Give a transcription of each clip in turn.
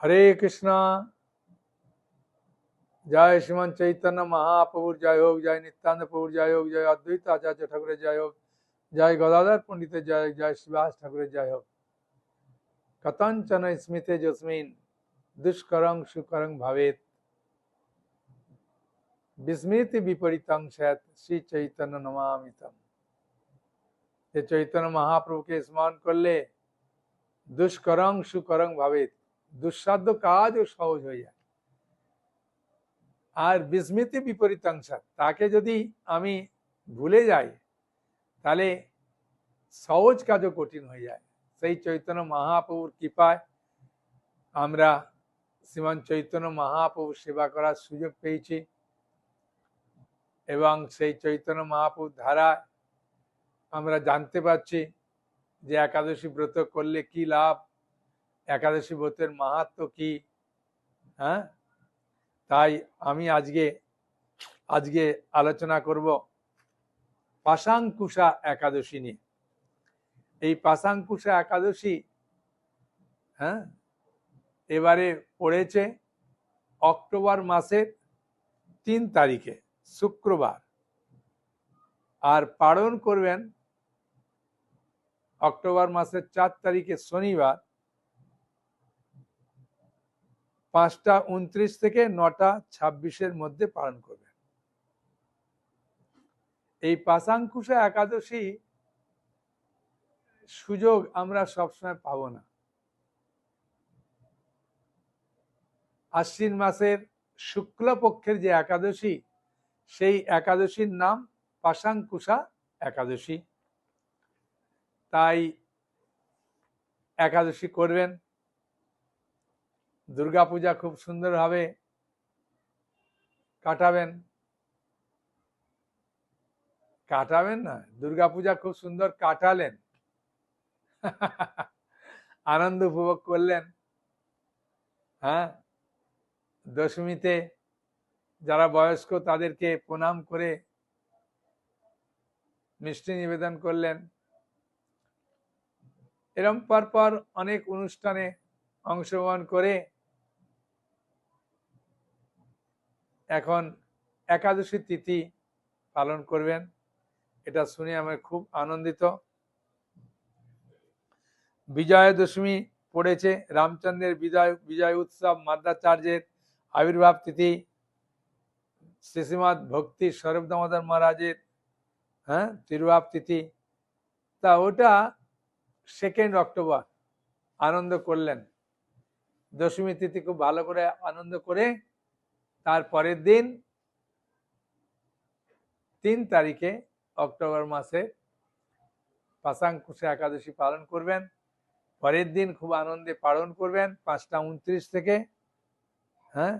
হরে কৃষ্ণ জয় শ্রীমান চৈতন্য মহাপ্রভুর জয় হোক জয় নিত্যানন্দ প্রভুর জয় হোক জয় অদ্বৈত আচার্য ঠাকুরের জয় হোক জয় গদাধর পণ্ডিতের জয় হোক জয় শিবাস ঠাকুরের জয় হোক কতঞ্চন স্মিতে যস্মিন দুষ্করং সুকরং ভাবেত বিস্মৃতি বিপরীতং স্যাত শ্রী চৈতন্য নমামিতম যে চৈতন্য মহাপ্রভুকে স্মরণ করলে দুষ্করং সুকরং ভাবেত দুঃসাধ্য কাজও সহজ হয়ে যায়। আর বিস্মৃতি বিপরীতাংশা, তাকে যদি আমি ভুলে যাই, তাহলে সহজ কাজও কঠিন হয়ে যায়। সেই চৈতন্য মহাপ্রভুর কৃপায় আমরা শ্রীমান চৈতন্য মহাপ্রভু সেবা করার সুযোগ পেয়েছি এবং সেই চৈতন্য মহাপ্রভুর ধারায় আমরা জানতে পারছি যে একাদশী ব্রত করলে কি লাভ একাদশী ব্রতের মাহাত্ম কি? হ্যাঁ? তাই আমি আজকে আজকে আলোচনা করব পাশাঙ্কুশা একাদশী নিয়ে। এই পাশাঙ্কুশা একাদশী হ্যাঁ এবারে পড়েছে অক্টোবর মাসের তিন তারিখে, শুক্রবার। আর পালন করবেন অক্টোবর মাসের চার তারিখে শনিবার পাঁচটা উনত্রিশ থেকে নটা ছাব্বিশের মধ্যে পালন করবেন এই পাশাঙ্কুশা একাদশী সুযোগ আমরা সবসময় পাব না। আশ্বিন মাসের শুক্লপক্ষের যে একাদশী, সেই একাদশীর নাম পাশাঙ্কুশা একাদশী। তাই একাদশী করবেন। দুর্গাপূজা খুব সুন্দরভাবে কাটাবেন। কাটাবেন না, দুর্গাপূজা খুব সুন্দর কাটালেন। আনন্দ উপভোগ করলেন। হ্যাঁ? দশমীতে যারা বয়স্ক তাদেরকে প্রণাম করে মিষ্টি নিবেদন করলেন। এরম পরপর অনেক অনুষ্ঠানে অংশগ্রহণ করে এখন একাদশী তিথি পালন করবেন। এটা শুনে আমি খুব আনন্দিত। বিজয়া দশমী পড়েছে, রামচন্দ্রের বিজয় বিজয় উৎসব মাদ্রাচার্যের আবির্ভাব তিথি শ্রীশ্রীমদ ভক্তি স্বরূপ দামোদর মহারাজের হ্যাঁ তিরুভাব তিথি। তা ওটা সেকেন্ড অক্টোবর, আনন্দ করলেন। দশমী তিথি খুব ভালো করে আনন্দ করে তার পরের দিন তিন তারিখে অক্টোবর মাসে পাশাঙ্কুশে একাদশী পালন করবেন। পরের দিন খুব আনন্দে পালন করবেন, পাঁচটা উনত্রিশ থেকে হ্যাঁ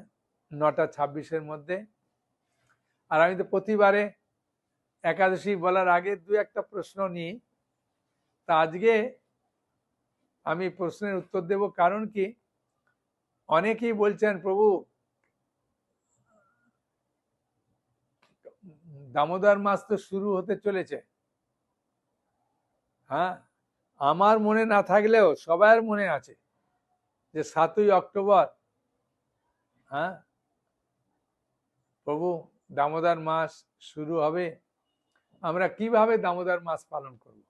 নটা ছাব্বিশের মধ্যে। আর আমি তো প্রতিবারে একাদশী বলার আগে দু একটা প্রশ্ন নিই। তা আজকে আমি প্রশ্নের উত্তর দেব, কারণ কি? অনেকেই বলছেন, প্রভু দামোদর মাস তো শুরু হতে চলেছে। হ্যাঁ? আমার মনে না থাকলেও সবার মনে আছে যে সাতই অক্টোবর হ্যাঁ? প্রভু, দামোদর মাস শুরু হবে। আমরা কীভাবে দামোদর মাস পালন করব?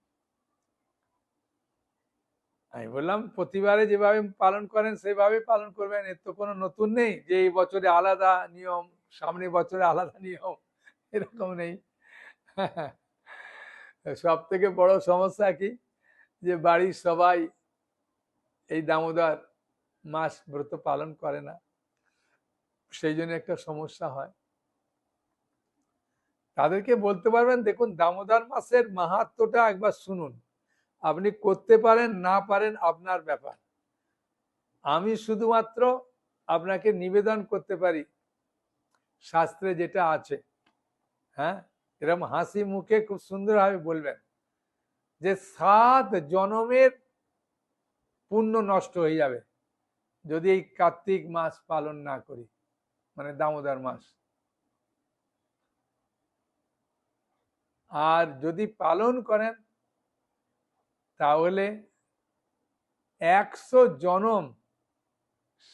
আমি বললাম, প্রতিবারে যেভাবে পালন করেন, সেভাবে পালন করবেন। এর তো কোনো নতুন নেই যে এই বছরে আলাদা নিয়ম, সামনে বছরে আলাদা নিয়ম। এরকম নেই। সব থেকে বড় সমস্যা কি? যে বাড়ির সবাই এই দামোদর মাস ব্রত পালন করে না। সেই জন্য একটা সমস্যা হয়। তাদেরকে বলতে পারবেন, দেখুন, দামোদর মাসের মাহাত্মটা একবার শুনুন। আপনি করতে পারেন, না পারেন, আপনার ব্যাপার। আমি শুধুমাত্র আপনাকে নিবেদন করতে পারি। শাস্ত্রে যেটা আছে হ্যাঁ? এরকম হাসি মুখে খুব সুন্দরভাবে বলবেন যে সাত জনমের পুণ্য নষ্ট হয়ে যাবে যদি এই কার্তিক মাস পালন না করি মানে দামোদর মাস। আর যদি পালন করেন, তাহলে একশো জনম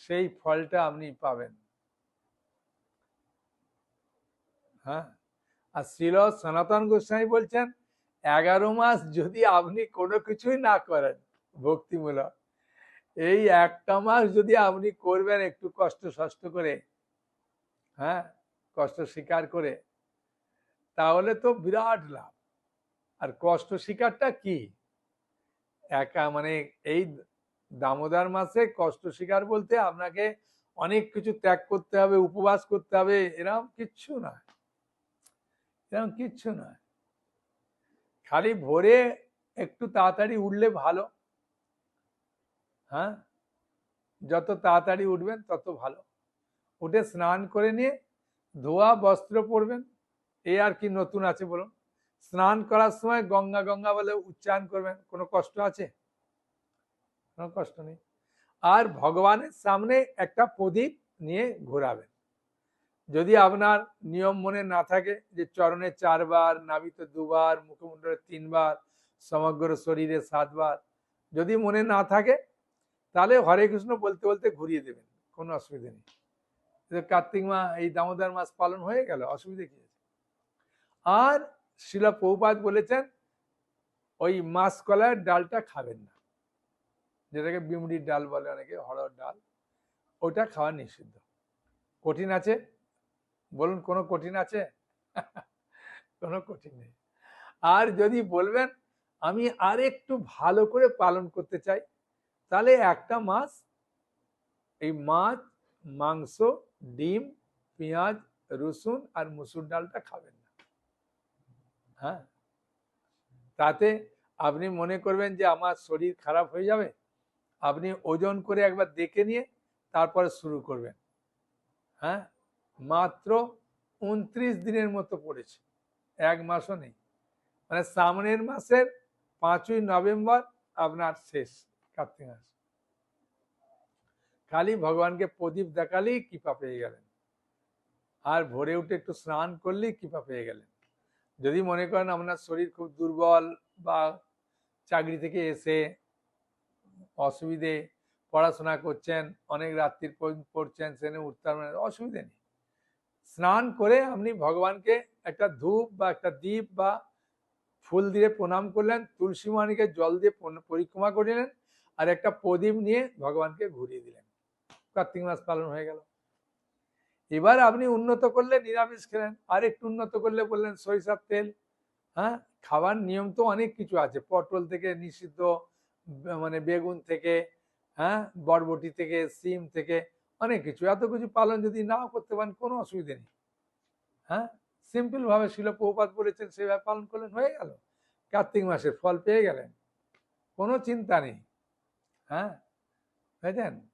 সেই ফলটা আপনি পাবেন। হ্যাঁ? আর শিল সনাতন গোস্বামী বলছেন, এগারো মাস যদি আপনি কোনো কিছুই না করেন ভক্তিমূলক, এই একটা মাস যদি আপনি করবেন একটু কষ্ট সষ্ট করে হ্যাঁ কষ্ট স্বীকার করে, তাহলে তো বিরাট লাভ। আর কষ্ট স্বীকারটা কি? একা মানে এই দামোদর মাসে কষ্ট স্বীকার বলতে আপনাকে অনেক কিছু ত্যাগ করতে হবে, উপবাস করতে হবে এরকম কিচ্ছু নয়। এরকম কিচ্ছু নয়। খালি ভোরে একটু তাড়াতাড়ি উঠলে ভালো। হ্যাঁ? যত তাড়াতাড়ি উঠবেন তত ভালো। উঠে স্নান করে নিয়ে ধোয়া, বস্ত্র পরবেন। এ আর কি নতুন আছে বলুন। স্নান করার সময় গঙ্গা গঙ্গা বলে উচ্চারণ করবেন। কোনো কষ্ট আছে? কোনো কষ্ট নেই। আর ভগবানের সামনে একটা প্রদীপ নিয়ে ঘোরাবেন। যদি আপনার নিয়ম মনে না থাকে যে চরণে চারবার নাবিতে দুবার, মুখমণ্ডলে তিনবার, সমগ্র শরীরে সাতবার, যদি মনে না থাকে, তাহলে হরে কৃষ্ণ বলতে বলতে ঘুরিয়ে দেবেন। কোনো অসুবিধা নেই। কার্তিক মা, এই দামোদর মাস পালন হয়ে গেল, অসুবিধা কি আছে? আর শিলা পৌপাত বলেছেন, ওই মাছ কলার ডালটা খাবেন না। যেটাকে বিমড়ির ডাল বলে অনেকে হড়র ডাল, ওটা খাওয়া নিষিদ্ধ। কঠিন আছে বলুন, কোনো কঠিন আছে? কোনো কঠিন নেই। আর যদি বলবেন, আমি আর একটু ভালো করে পালন করতে চাই, তাহলে একটা মাছ, এই মাছ, মাংস, ডিম, পেঁয়াজ, রসুন আর মুসুর ডালটা খাবেন না। হ্যাঁ? তাতে আপনি মনে করবেন যে আমার শরীর খারাপ হয়ে যাবে, আপনি ওজন করে একবার দেখে নিয়ে তারপরে শুরু করবেন। হ্যাঁ? মাত্র উনত্রিশ দিনের মতো পড়েছে। এক মাসও নেই। মানে সামনের মাসের পাঁচই নভেম্বর আপনার শেষ কার্তিক মাস। খালি ভগবানকে প্রদীপ দেখালেই কৃপা পেয়ে গেলেন। আর ভোরে উঠে একটু স্নান করলেই কৃপা পেয়ে গেলেন। যদি মনে করেন আপনার শরীর খুব দুর্বল বা চাকরি থেকে এসে অসুবিধে পড়াশোনা করছেন, অনেক রাত্রির পড়ছেন সেনে উঠতে পারবেন অসুবিধে নেই। স্নান করে আপনি ভগবানকে একটা ধূপ বা একটা দ্বীপ বা ফুল দিয়ে প্রণাম করলেন, তুলসী মানিকে জল দিয়ে পরিক্রমা করলেন আর একটা প্রদীপ নিয়ে ভগবানকে ঘুরিয়ে দিলেন। কার্তিক মাস পালন হয়ে গেল। এবার আপনি উন্নত করলে নিরামিষ খেলেন, আর একটু উন্নত করলে বললেন সরিষার তেল হ্যাঁ? খাবার নিয়ম তো অনেক কিছু আছে। পটল থেকে নিষিদ্ধ মানে বেগুন থেকে হ্যাঁ? বরবটি থেকে, সিম থেকে অনেক কিছু। এত কিছু পালন যদি নাও করতে পারেন, কোনো অসুবিধা নেই। হ্যাঁ? সিম্পলভাবে শিল পৌপাত বলেছেন সেভাবে পালন করলেন, হয়ে গেল। কার্তিক মাসের ফল পেয়ে গেলেন। কোনো চিন্তা নেই। হ্যাঁ? বুঝেছেন?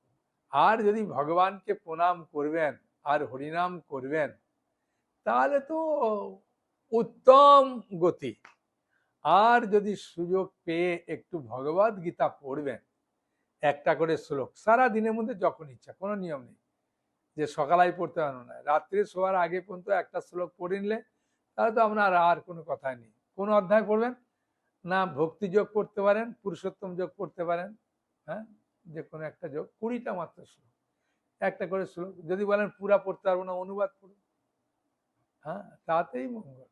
আর যদি ভগবানকে প্রণাম করবেন, আর হরিনাম করবেন, তাহলে তো উত্তম গতি। আর যদি সুযোগ পেয়ে একটু ভগবদ গীতা পড়বেন একটা করে শ্লোক। সারা দিনের মধ্যে যখন ইচ্ছা, কোনো নিয়ম নেই। যে সকালাই পড়তে পারব না রাত্রে শোয়ার আগে পর্যন্ত একটা শ্লোক পড়ে নিলে, তাহলে তো আপনার আর কোনো কথাই নেই। কোন অধ্যায় পড়বেন? না, ভক্তি যোগ পড়তে পারেন, পুরুষোত্তম যোগ পড়তে পারেন হ্যাঁ? যে কোনো একটা যোগ, কুড়িটা মাত্র শ্লোক। একটা করে শ্লোক। যদি বলেন পুরা পড়তে পারব না, অনুবাদ পড়ুন হ্যাঁ তাতেই মঙ্গল।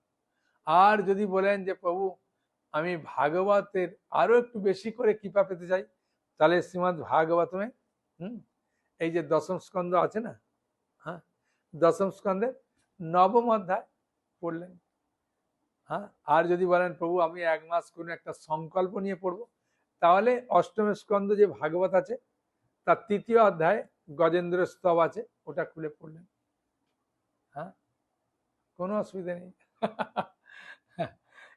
আর যদি বলেন যে, প্রভু, আমি ভাগবতের আরও একটু বেশি করে কৃপা পেতে চাই তাহলে শ্রীমদ ভাগবতমে, হুম, এই যে দশম স্কন্ধ আছে না হ্যাঁ দশম স্কন্ধের নবম অধ্যায় পড়লেন। হ্যাঁ আর যদি বলেন, প্রভু, আমি এক মাস কোনো একটা সংকল্প নিয়ে পড়ব? তাহলে অষ্টম স্কন্ধ যে ভাগবত আছে, তার তৃতীয় অধ্যায় গজেন্দ্র স্তব আছে, ওটা খুলে পড়লেন। হ্যাঁ কোনো অসুবিধা নেই।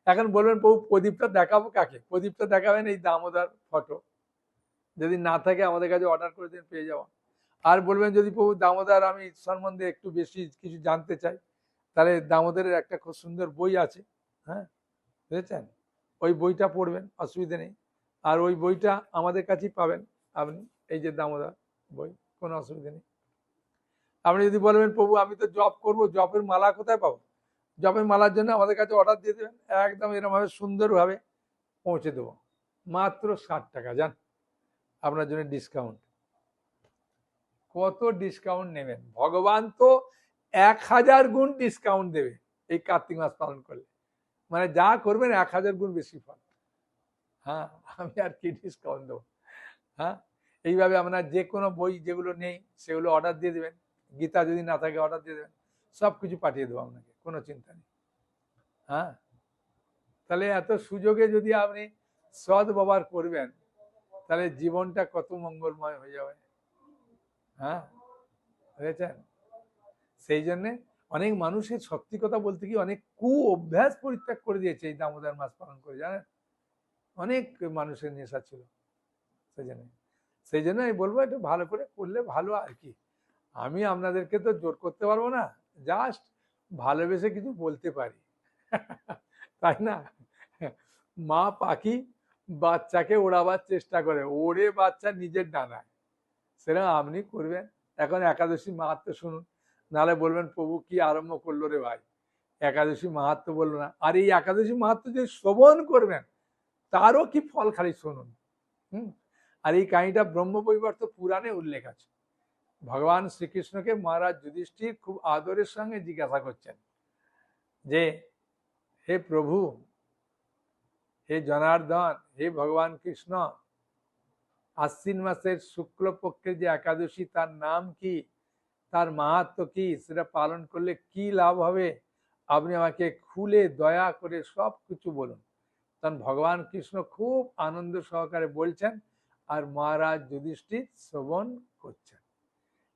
এখন বলবেন, প্রভু, প্রদীপটা দেখাবো কাকে? প্রদীপটা দেখাবেন এই দামোদর ফটো। যদি না থাকে আমাদের কাছে অর্ডার করে দিন, পেয়ে যাওয়া আর বলবেন যদি প্রভু দামোদর আমি সম্বন্ধে একটু বেশি কিছু জানতে চাই, তাহলে দামোদরের একটা খুব সুন্দর বই আছে হ্যাঁ? বুঝেছেন? ওই বইটা পড়বেন, অসুবিধে নেই। আর ওই বইটা আমাদের কাছেই পাবেন আপনি, এই যে দামোদর বই, কোনো অসুবিধা নেই। আপনি যদি বলবেন, প্রভু, আমি তো জব করব জবের মালা কোথায় পাবো? জবের মালার জন্য আমাদের কাছে অর্ডার দিয়ে দেবেন, একদম এরকমভাবে সুন্দরভাবে পৌঁছে দেবো। মাত্র ষাট টাকা, জান? আপনার জন্য ডিসকাউন্ট কত ডিসকাউন্ট নেবেন? ভগবান তো এক হাজার গুণ ডিসকাউন্ট দেবে এই কার্তিক মাস পালন করলে। মানে যা করবেন এক হাজার গুণ বেশি ফল। হ্যাঁ আমি আর কি ডিসকাউন্ট দেবো? হ্যাঁ এইভাবে আপনার যে কোনো বই যেগুলো নেই, সেগুলো অর্ডার দিয়ে দেবেন। গীতা যদি না থাকে অর্ডার দিয়ে দেবেন। সব কিছু পাঠিয়ে দেবো আপনাকে, কোনো চিন্তা নেই। হ্যাঁ তাহলে এত সুযোগে যদি আপনি সৎ ব্যবহার করবেন তাহলে জীবনটা কত মঙ্গলময় হয়ে যাবে? হ্যাঁ? বুঝেছেন? সেই জন্যে অনেক মানুষের সত্যি কথা বলতে কি অনেক কু অভ্যাস পরিত্যাগ করে দিয়েছে এই দামোদর মাস পালন করে, জানেন? অনেক মানুষের নেশা ছিল, সেই জন্য। সেই জন্য আমি বলব একটু ভালো করে করলে ভালো আর কি। আমি আপনাদেরকে তো জোর করতে পারব না, জাস্ট ভালোবেসে কিছু বলতে পারি। তাই না? মা পাখি বাচ্চাকে ওড়াবার চেষ্টা করে। ওড়ে বাচ্চা নিজের ডানায়। সেরকম আপনি করবেন। এখন একাদশী মাহাত্ম শুনুন। নাহলে বলবেন, প্রভু, কি আরম্ভ করল রে ভাই? একাদশী মাহাত্ম বলল না। আর এই একাদশী মাহাত্ম যে শ্রবণ করবেন, তারও কি ফল খালি শুনুন। হুম? আর এই কাহিনীটা ব্রহ্মবৈবর্ত পুরাণে উল্লেখ আছে। ভগবান শ্রীকৃষ্ণকে মহারাজ যুধিষ্ঠির খুব আদরের সঙ্গে জিজ্ঞাসা করছেন যে, হে প্রভু হে জনার্দন, হে ভগবান কৃষ্ণ, আশ্বিন মাসের শুক্লপক্ষের যে একাদশী, তার নাম কি? তার মাহাত্ম কি? সেটা পালন করলে কি লাভ হবে? আপনি আমাকে খুলে দয়া করে সব কিছু বলুন। তখন ভগবান কৃষ্ণ খুব আনন্দ সহকারে বলছেন, আর মহারাজ যুধিষ্ঠির শ্রবণ করছেন।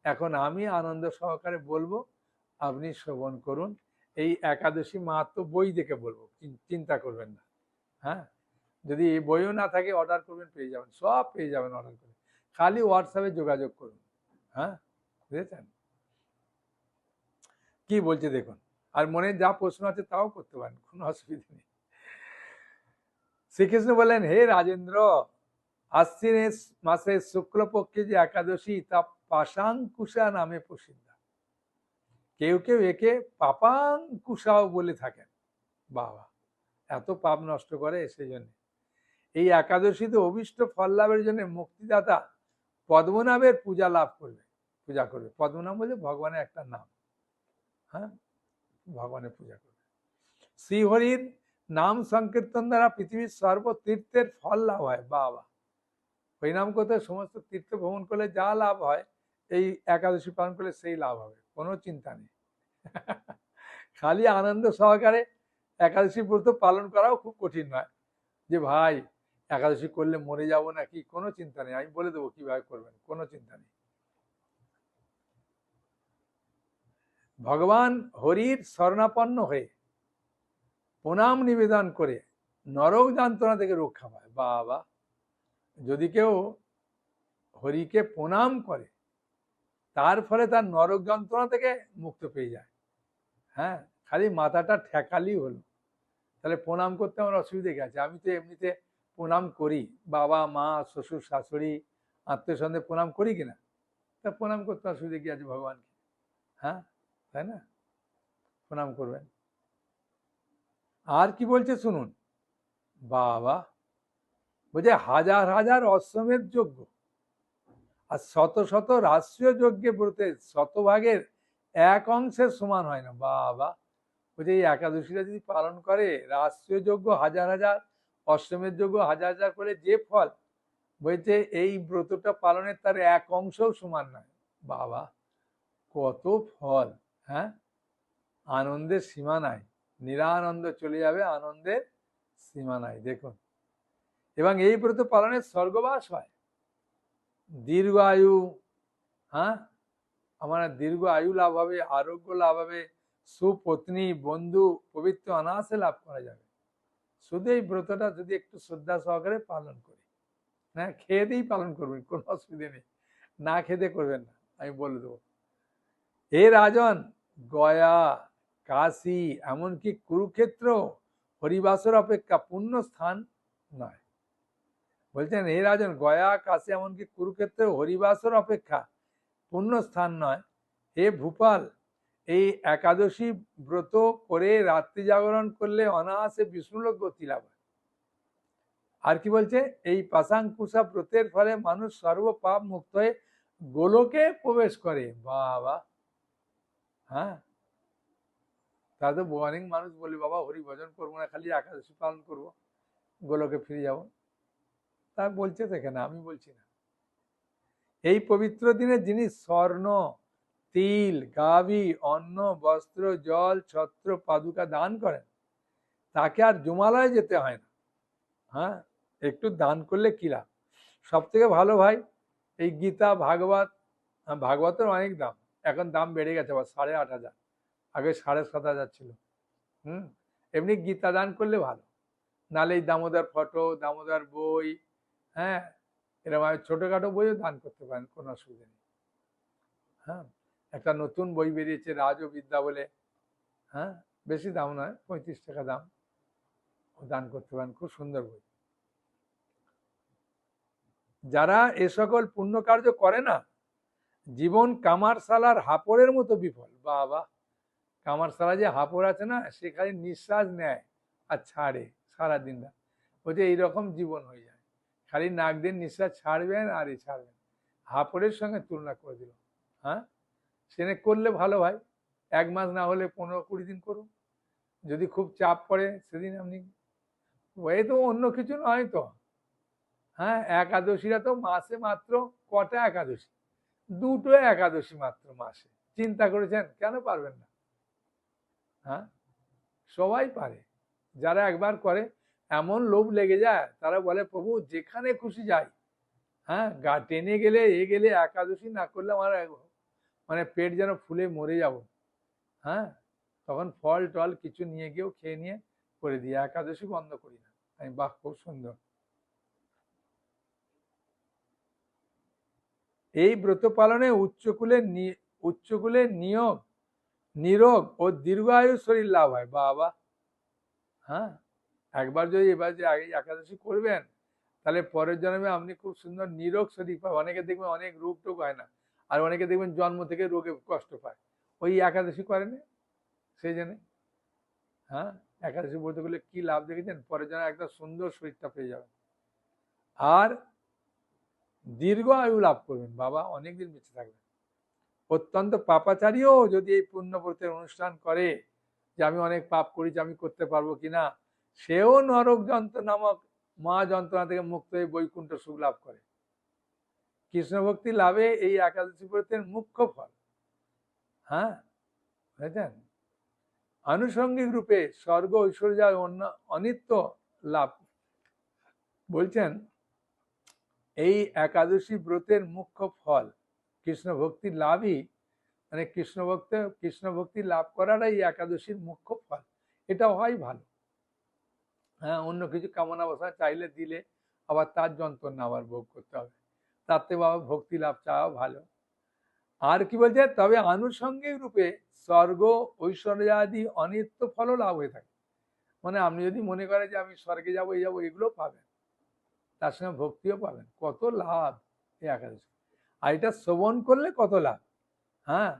এখন আমি আনন্দ সহকারে বলব, আপনি শ্রবণ করুন। এই একাদশী মাহাত্ম বই দেখে বলব, চিন্তা করবেন না। হ্যাঁ? যদি বইও না থাকে অর্ডার করবেন, পেয়ে যাবেন, সব পেয়ে যাবেন অর্ডার করে। খালি হোয়াটসঅ্যাপে যোগাযোগ করুন হ্যাঁ? বুঝেছেন? কি বলছে দেখুন, আর মনে যা প্রশ্ন আছে তাও করতে পারেন, কোনো অসুবিধা নেই। শ্রীকৃষ্ণ বললেন, হে রাজেন্দ্র আশ্বিনের মাসের শুক্লপক্ষে যে একাদশী, তা পাশাঙ্কুশা নামে প্রসিদ্ধ। কেউ কেউ একে পাপাঙ্কুশাও বলে থাকেন। বাবা এত পাপ নষ্ট করে সেই জন্য এই একাদশীতে অভিষ্ট ফল লাভের জন্য মুক্তিদাতা পদ্মনাভের পূজা লাভ করবে, পূজা করবে। পদ্মনাভ বলে ভগবানের একটা নাম। হ্যাঁ? ভগবানের পূজা করবে। শ্রীহরির নাম সংকীর্তন দ্বারা পৃথিবীর সর্বতীর্থের ফল লাভ হয়। বাবা। হরিনাম করতে সমস্ত তীর্থ ভ্রমণ করলে যা লাভ হয়, এই একাদশী পালন করলে সেই লাভ হবে। কোনো চিন্তা নেই। খালি আনন্দ সহকারে একাদশী ব্রত পালন করাও খুব কঠিন নয়। যে ভাই, একাদশী করলে মরে যাব নাকি? কোনো চিন্তা নেই। আমি বলে দেবো কীভাবে করবেন। কোনো চিন্তা নেই। ভগবান হরির শরণাপন্ন হয়ে প্রণাম নিবেদন করে নরক যন্ত্রণা থেকে রক্ষা পায়। বাবা, যদি কেউ হরিকে প্রণাম করে, তার ফলে তার নরক যন্ত্রণা থেকে মুক্ত পেয়ে যায়। হ্যাঁ খালি মাথাটা ঠেকালি হলো। তাহলে প্রণাম করতে আমার অসুবিধে গেছে আমি তো এমনিতে প্রণাম করি। বাবা, মা, শ্বশুর, শাশুড়ি, আত্মীয় সন্ধে প্রণাম করি কিনা তা প্রণাম করতে অসুবিধে কি আছে ভগবানকে? হ্যাঁ? তাই না? প্রণাম করবেন। আর কি বলছে শুনুন। বাবা, বলছে হাজার হাজার অশ্বমেধ যজ্ঞ আর শত শত রাষ্ট্রীয় যজ্ঞে ব্রতে শতভাগের এক অংশের সমান হয় না। বাবা বলছে এই একাদশীটা যদি পালন করে, রাষ্ট্রীয় যজ্ঞ হাজার হাজার, অষ্টমের যজ্ঞ হাজার হাজার করে যে ফল, বলছে এই ব্রতটা পালনের তার এক অংশও সমান নয়। বাবা, কত ফল হ্যাঁ? আনন্দের সীমা নাই। নিরানন্দ চলে যাবে আনন্দের সীমা নাই, দেখুন। এবং এই ব্রত পালনের স্বর্গবাস হয়। দীর্ঘ আয়ু হ্যাঁ? আমার দীর্ঘ আয়ু লাভ হবে, আরোগ্য লাভ হবে সুপত্নী, বন্ধু, পবিত্র অনায়াসে লাভ করা যাবে। শুধু এই ব্রতটা যদি একটু শ্রদ্ধা সহকারে পালন করি। হ্যাঁ খেয়ে দিয়েই পালন করবেন, কোনো অসুবিধে নেই। না খেতে করবেন না, আমি বলে দেবো। হে রাজন, গয়া, কাশী, এমনকি কুরুক্ষেত্র, হরিবাসর অপেক্ষা পূর্ণ স্থান নয়। বলছেন, হে রাজন, গয়া, কাশী, এমনকি কুরুক্ষেত্র, হরিবাসর অপেক্ষা পূর্ণ স্থান নয়। হে ভূপাল এই একাদশী ব্রত করে রাত্রি জাগরণ করলে অনায়াসে বিষ্ণুলোক গতি লাভ হয়। আর কি বলছে? এই পাশাঙ্কুশা ব্রতের ফলে মানুষ সর্ব পাপ মুক্ত হয়ে গোলকে প্রবেশ করে। বাবা। হ্যাঁ? তা তো অনেক মানুষ বলে, বাবা, হরি ভজন করব না, খালি একাদশী পালন করব, গোলকে ফিরে যাব। তা বলছে তো এখানে, আমি বলছি না। এই পবিত্র দিনে যিনি স্বর্ণ তিল গাভী অন্ন বস্ত্র জল ছত্র পাদুকা দান করেন। তাকে আর জমালয়ে যেতে হয় না। হ্যাঁ? একটু দান করলে কি লাভ? সব থেকে ভালো ভাই এই গীতা ভাগবত হ্যাঁ, ভাগবতের অনেক দাম। এখন দাম বেড়ে গেছে আবার সাড়ে আট হাজার। আগে সাড়ে সাত হাজার ছিল। হুম? এমনি গীতা দান করলে ভালো। নালে এই দামোদর ফটো দামোদর বই হ্যাঁ? এরকম ছোটোখাটো বইও দান করতে পারেন কোনো অসুবিধা নেই। হ্যাঁ? একটা নতুন বই বেরিয়েছে রাজ ও বিদ্যা বলে। হ্যাঁ? বেশি দাম নয়, পঁয়ত্রিশ টাকা দাম। দান করতে পারেন, খুব সুন্দর বই। যারা এ সকল পুণ্য কার্য করে না, জীবন কামারশালার হাপড়ের মতো বিফল। বাবা, কামারশালা যে হাপড় আছে না, সে খালি নিঃশ্বাস নেয় আর ছাড়ে সারাদিন রাত। বলছে, এইরকম জীবন হয়ে যায়। খালি নাক দিয়ে নিঃশ্বাস ছাড়বেন আর এই ছাড়বেন। হাপড়ের সঙ্গে তুলনা করে দিল। হ্যাঁ? সেনে করলে ভালো হয়। এক মাস না হলে পনেরো কুড়ি দিন করুন। যদি খুব চাপ পড়ে সেদিন আপনি ওই তো অন্য কিছু নয় তো। হ্যাঁ একাদশীরা তো মাসে মাত্র কটা একাদশী? দুটো একাদশী মাত্র মাসে। চিন্তা করেছেন, কেন পারবেন না? হ্যাঁ সবাই পারে। যারা একবার করে, এমন লোভ লেগে যায়, তারা বলে, প্রভু, যেখানে খুশি যাই। হ্যাঁ গা টেনে গেলে, এ গেলে একাদশী না করলে আমার মানে পেট যেন ফুলে মরে যাব। হ্যাঁ? তখন ফল টল কিছু নিয়ে গিয়েও খেয়ে নিয়ে করে দিই একাদশী বন্ধ করি না। আমি, বাহ, খুব সুন্দর। এই ব্রত পালনে উচ্চকুলে উচ্চকুলে নিয়োগ, নিরোগ ও দীর্ঘায়ু শরীর লাভ হয়। বাবা! হ্যাঁ? একবার যদি এবার যে আগে একাদশী করবেন, তাহলে পরের জন্মে আপনি খুব সুন্দর নিরোগ শরীর পাবেন। অনেকে দেখবেন অনেক রোগ টোগ হয় না। আর অনেকে দেখবেন জন্ম থেকে রোগে কষ্ট পায়। ওই একাদশী করেনি? সেই জন্যে হ্যাঁ? একাদশী বলতে গেলে কি লাভ দেখেছেন? পরে যেন একটা সুন্দর শরীরটা পেয়ে যাবেন। আর দীর্ঘ আয়ু লাভ করবেন। বাবা অনেকদিন বেঁচে থাকবেন। অত্যন্ত পাপাচারীও যদি এই পুণ্যব্রতের অনুষ্ঠান করে যে আমি অনেক পাপ করেছি, আমি করতে পারব কিনা সেও নরক যন্ত্র নামক মা যন্ত্রণা থেকে মুক্ত হয়ে বৈকুণ্ঠ সুখ লাভ করে। কৃষ্ণ ভক্তি লাভে এই একাদশী ব্রতের মুখ্য ফল। হ্যাঁ বুঝেছেন? আনুষঙ্গিক রূপে স্বর্গ ঐশ্বর্য অন্য অনিত্য লাভ। বলছেন, এই একাদশী ব্রতের মুখ্য ফল কৃষ্ণ ভক্তি লাভই মানে কৃষ্ণ ভক্ত কৃষ্ণ ভক্তি লাভ করাটাই একাদশীর মুখ্য ফল। এটা হয় ভালো। হ্যাঁ অন্য কিছু কামনা বাসনা চাইলে দিলে আবার তার যন্ত্রণা আবার ভোগ করতে হবে। তাতে বাবা ভক্তি লাভ চাওয়া ভালো। আর কি বলছে? তবে আনুষঙ্গিক রূপে স্বর্গ, ঐশ্বর্যাদি অনিত্য ফলও লাভ হয়ে থাকে। মানে আপনি যদি মনে করেন যে আমি স্বর্গে যাব, এই যাব, এগুলো পাবেন। তার সঙ্গে ভক্তিও পাবেন। কত লাভ এই একাদশী। আর এটা শ্রবণ করলে কত লাভ? হ্যাঁ?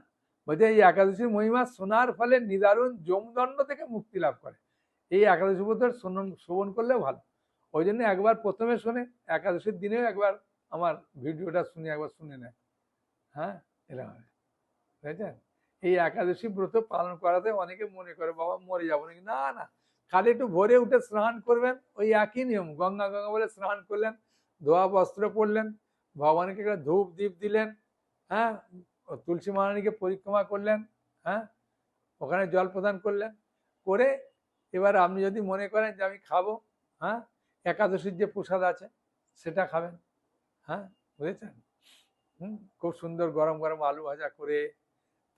বলছে এই একাদশীর মহিমা শোনার ফলে নিদারুণ যমদণ্ড থেকে মুক্তি লাভ করে। এই একাদশী শোনন- শ্রবণ করলে ভালো। ওই জন্য একবার প্রথমে শোনে, একাদশীর দিনেও একবার আমার ভিডিওটা শুনে, একবার শুনে নেয় হ্যাঁ? এরকম। বুঝেছেন এই একাদশী ব্রত পালন করাতে অনেকে মনে করে, বাবা, মরে যাব নাকি? না না। খালি একটু ভোরে উঠে স্নান করবেন, ওই একই নিয়ম। গঙ্গা গঙ্গা বলে স্নান করলেন, ধোয়া বস্ত্র পরলেন, ভগবানকে ধূপ দ্বীপ দিলেন হ্যাঁ? তুলসী মহারানীকে পরিক্রমা করলেন হ্যাঁ? ওখানে জল প্রদান করলেন। করে এবার আপনি যদি মনে করেন যে আমি খাব হ্যাঁ? একাদশীর যে প্রসাদ আছে, সেটা খাবেন। হ্যাঁ বুঝেছেন? হুম, খুব সুন্দর গরম গরম আলু ভাজা করে,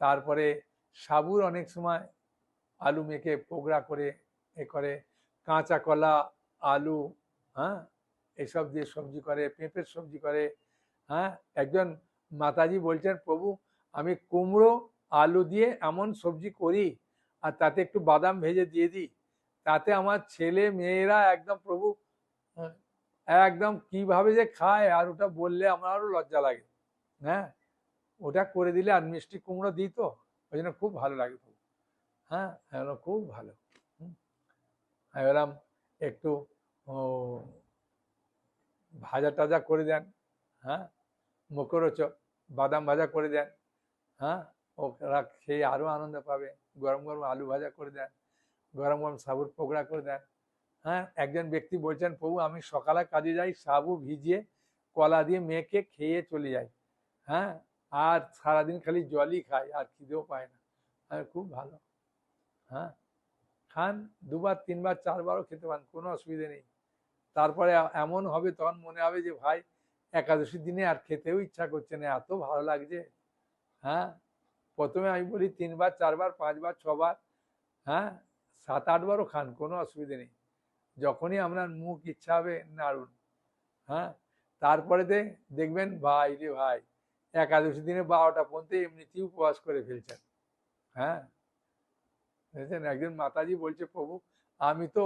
তারপরে সাবুর অনেক সময় আলু মেখে পোগড়া করে, এ করে, কাঁচা কলা, আলু হ্যাঁ এসব দিয়ে সবজি করে, পেঁপের সবজি করে হ্যাঁ একজন মাতাজি বলছেন, প্রভু, আমি কুমড়ো, আলু দিয়ে এমন সবজি করি, আর তাতে একটু বাদাম ভেজে দিয়ে দিই, তাতে আমার ছেলে মেয়েরা একদম প্রভু একদম কীভাবে যে খায় আর ওটা বললে আমার আরও লজ্জা লাগে। হ্যাঁ? ওটা করে দিলে আর মিষ্টি কুমড়ো দিই তো ওই জন্য খুব ভালো লাগে হ্যাঁ? বললাম, খুব ভালো। আমি বললাম একটু ভাজা টাজা করে দেন হ্যাঁ? মুখরোচক বাদাম ভাজা করে দেন হ্যাঁ? ওরা খেয়ে আরও আনন্দ পাবে। গরম গরম আলু ভাজা করে দেন গরম গরম সাবুর পকোড়া করে দেন হ্যাঁ একজন ব্যক্তি বলছেন, প্রভু, আমি সকালে কাজে যাই, সাবু ভিজিয়ে কলা দিয়ে মেখে খেয়ে চলে যাই। হ্যাঁ আর সারাদিন খালি জলই খাই, আর খিদেও পায় না। আর খুব ভালো। হ্যাঁ খান, দুবার, তিনবার, চারবারও খেতে পান কোনো অসুবিধে নেই। তারপরে এমন হবে, তখন মনে হবে যে, ভাই, একাদশীর দিনে আর খেতেও ইচ্ছা করছে না, এত ভালো লাগছে। হ্যাঁ প্রথমে আমি বলি, তিনবার, চারবার, পাঁচবার, ছবার। হ্যাঁ সাত, আটবারও খান, কোনো অসুবিধে নেই। যখনই আপনার মুখ ইচ্ছা হবে নাড়ুন হ্যাঁ? তারপরে দেখবেন, ভাই রে ভাই, একাদশী দিনে বারোটা পর্যন্ত এমনিতেই উপবাস করে ফেলছেন হ্যাঁ? বুঝেছেন? একজন মাতাজি বলছে, প্রভু, আমি তো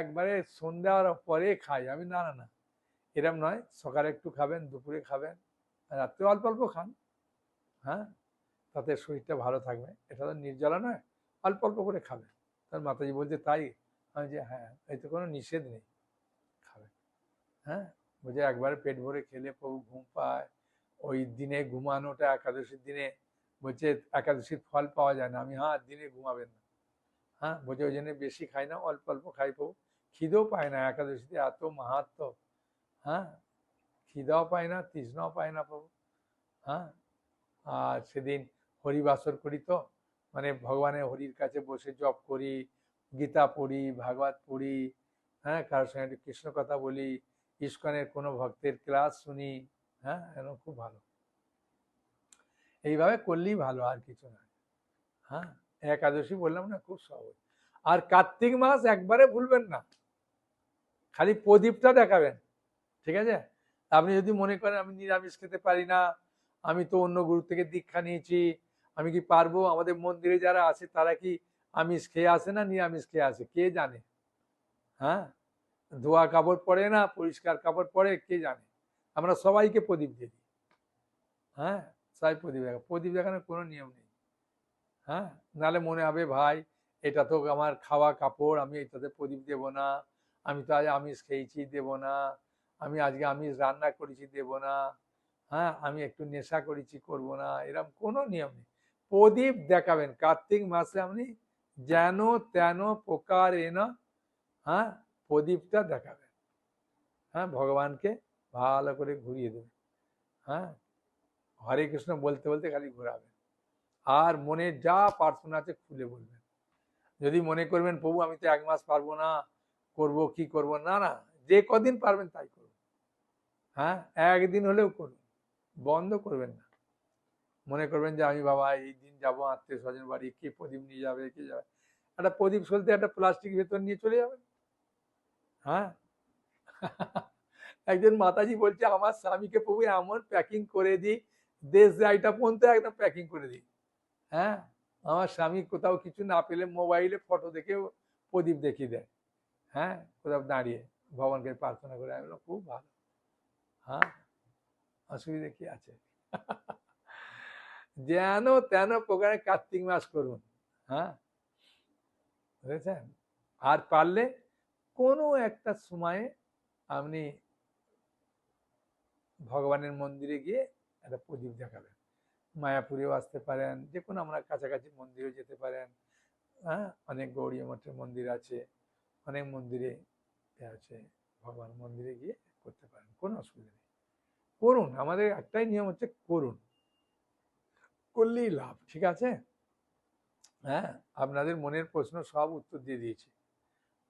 একবারে সন্ধ্যার পরে খাই, আমি না না না, এরম নয়, সকালে একটু খাবেন, দুপুরে খাবেন, রাত্রে অল্প অল্প খান হ্যাঁ? তাতে শরীরটা ভালো থাকবে, এটা তো নির্জলা নয়, অল্প অল্প করে খাবেন। তার মাতাজি বলছে, তাই আমি যে হ্যাঁ এই তো কোনো নিষেধ নেই। খাবে। হ্যাঁ? বলছে একবারে পেট ভরে খেলে প্রভু ঘুম পায়, ওই দিনে ঘুমানোটা একাদশীর দিনে বলছে, একাদশীর ফল পাওয়া যায় না। আমি হ্যাঁ দিনে ঘুমাবেন না। হ্যাঁ? বলছে, ওই জন্য বেশি খাই না, অল্প অল্প খাই প্রভু। খিদেও পায় না একাদশীতে, এত মাহাত্ম হ্যাঁ? খিদাও পায় না, তৃষ্ণাও পায় না প্রভু। হ্যাঁ? আর সেদিন হরিবাসর করি তো মানে ভগবানের হরির কাছে বসে জপ করি গীতা পড়ি, ভাগবত পড়ি হ্যাঁ কারোর সঙ্গে একটু কৃষ্ণ কথা বলি, ইস্কনের কোনো ভক্তের ক্লাস শুনি হ্যাঁ এরকম খুব ভালো। এইভাবে করলেই ভালো, আর কিছু না। হ্যাঁ একাদশী বললাম না, খুব সহজ। আর কার্তিক মাস একবারে ভুলবেন না। খালি প্রদীপটা দেখাবেন, ঠিক আছে? আপনি যদি মনে করেন আমি নিরামিষ খেতে পারি না, আমি তো অন্য গুরু থেকে দীক্ষা নিয়েছি, আমি কি পারব? আমাদের মন্দিরে যারা আছে তারা কি আমিষ খেয়ে আসে না, নিরামিষ খেয়ে আসে, কে জানে? হ্যাঁ? ধোয়া কাপড় পরে না, পরিষ্কার কাপড় পরে, কে জানে? আমরা সবাইকে প্রদীপ দিয়ে দিই। হ্যাঁ? সবাই প্রদীপ দেখা প্রদীপ দেখানোর কোনো নিয়ম নেই। হ্যাঁ? নাহলে মনে হবে, ভাই, এটা তো আমার খাওয়া কাপড়, আমি এটাতে প্রদীপ দেব না, আমি তো আজ আমিষ খেয়েছি, দেব না, আমি আজকে আমিষ রান্না করেছি, দেব না হ্যাঁ আমি একটু নেশা করেছি, করব না। এরকম কোনো নিয়ম নেই। প্রদীপ দেখাবেন, কার্তিক মাসে আপনি যেন তেন প্রকার এন হ্যাঁ প্রদীপটা দেখাবেন। হ্যাঁ ভগবানকে ভালো করে ঘুরিয়ে দেবেন। হ্যাঁ হরে কৃষ্ণ বলতে বলতে খালি ঘোরাবেন। আর মনে যা প্রার্থনা আছে খুলে বলবেন। যদি মনে করবেন, প্রভু, আমি তো এক মাস পারব না, করব কি করব? না না, যে কদিন পারবেন তাই করুন। হ্যাঁ একদিন হলেও করুন। বন্ধ করবেন না। মনে করবেন যে আমি বাবা, এই দিন যাব আত্মীয় স্বজন বাড়ি, কে প্রদীপ নিয়ে যাবে, কে যাবে? একটা প্রদীপ সলতে একটা প্লাস্টিক ভেতর নিয়ে চলে যাবেন। হ্যাঁ? একজন মাতাজি বলছে, আমার স্বামীকে প্রভু এমন প্যাকিং করে দিই, দেশ যাইটা পর্যন্ত একদম প্যাকিং করে দিই। হ্যাঁ? আমার স্বামী কোথাও কিছু না পেলে মোবাইলে ফটো দেখে প্রদীপ দেখিয়ে দেয়। হ্যাঁ? কোথাও দাঁড়িয়ে ভগবানকে প্রার্থনা করে, আমি খুব ভালো। হ্যাঁ? অসুবিধা কি আছে? যেন তেন প্রকারে কার্তিক মাস করুন হ্যাঁ? বুঝেছেন? আর পারলে কোনো একটা সময়ে আপনি ভগবানের মন্দিরে গিয়ে একটা প্রদীপ দেখাবেন মায়াপুরেও আসতে পারেন, যে কোনো আমরা কাছাকাছি মন্দিরেও যেতে পারেন হ্যাঁ? অনেক গৌরী মঠের মন্দির আছে, অনেক মন্দিরে আছে, ভগবান মন্দিরে গিয়ে করতে পারেন, কোনো অসুবিধা নেই। করুন, আমাদের একটাই নিয়ম হচ্ছে করুন। করলেই লাভ, ঠিক আছে? হ্যাঁ আপনাদের মনের প্রশ্ন সব উত্তর দিয়ে দিয়েছি।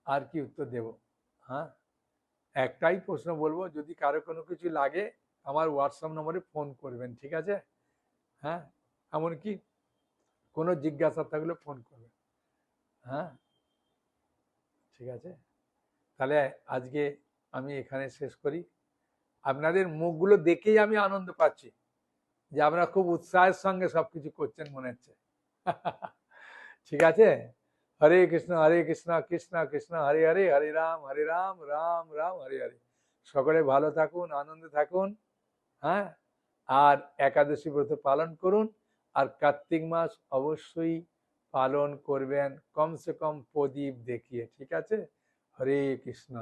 আর কি উত্তর দেব? হ্যাঁ? একটাই প্রশ্ন বলব, যদি কারও কোনো কিছু লাগে, আমার হোয়াটসঅ্যাপ নম্বরে ফোন করবেন, ঠিক আছে? হ্যাঁ? এমনকি কোনো জিজ্ঞাসা থাকলে ফোন করবেন। হ্যাঁ? ঠিক আছে? তাহলে আজকে আমি এখানে শেষ করি। আপনাদের মুখগুলো দেখেই আমি আনন্দ পাচ্ছি। যে আপনারা খুব উৎসাহের সঙ্গে সবকিছু করছেন মনে হচ্ছে। ঠিক আছে? হরে কৃষ্ণ হরে কৃষ্ণ কৃষ্ণ কৃষ্ণ, হরে হরে হরে রাম হরে রাম রাম রাম, হরে হরে। সকলে ভালো থাকুন, আনন্দে থাকুন হ্যাঁ? আর একাদশী ব্রত পালন করুন, আর কার্তিক মাস অবশ্যই পালন করবেন, কমসে কম প্রদীপ দেখিয়ে, ঠিক আছে? হরে কৃষ্ণ।